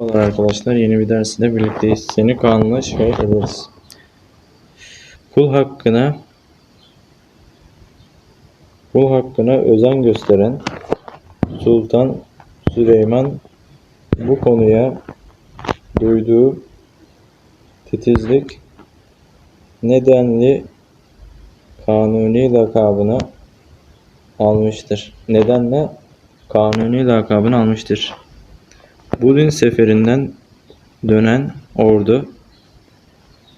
Merhabalar arkadaşlar yeni bir ders ile birlikteyiz. Seni kanuna şikayet ederiz. Kul hakkına kul hakkına özen gösteren Sultan Süleyman bu konuya duyduğu titizlik nedenli kanuni lakabını almıştır. Nedenle kanuni lakabını almıştır. Budin seferinden dönen ordu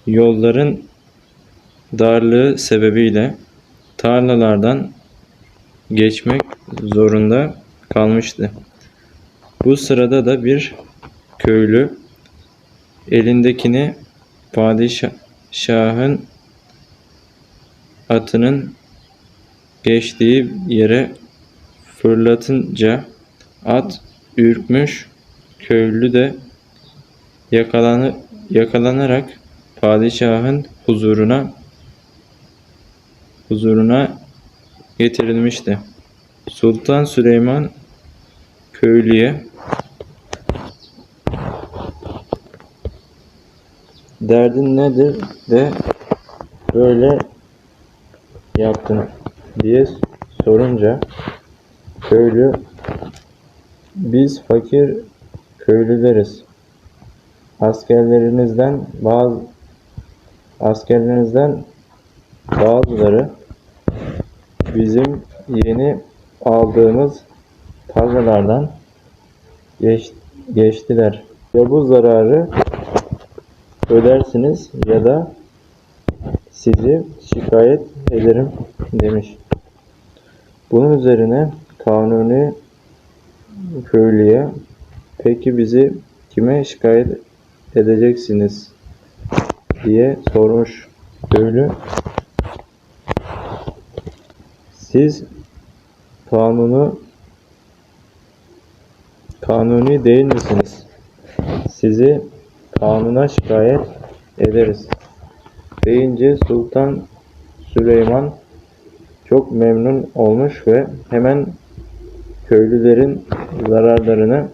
yolların darlığı sebebiyle tarlalardan geçmek zorunda kalmıştı. Bu sırada da bir köylü elindekini padişahın atının geçtiği yere fırlatınca at ürkmüş köylü de yakalanı, yakalanarak padişahın huzuruna huzuruna getirilmişti. Sultan Süleyman köylüye derdin nedir de böyle yaptın diye sorunca köylü biz fakir köylüleriz. Askerlerinizden bazı askerlerinizden bazıları bizim yeni aldığımız tarlalardan geç, geçtiler. Ya bu zararı ödersiniz ya da sizi şikayet ederim demiş. Bunun üzerine kanuni köylüye peki bizi kime şikayet edeceksiniz diye sormuş köylü. Siz kanunu kanuni değil misiniz? Sizi kanuna şikayet ederiz. Deyince Sultan Süleyman çok memnun olmuş ve hemen köylülerin zararlarını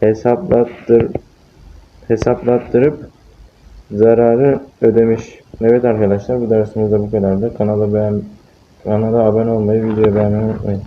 hesaplattır hesaplattırıp zararı ödemiş. Evet arkadaşlar bu dersimiz de bu kadardı. Kanala beğen kanala abone olmayı, videoyu beğenmeyi unutmayın.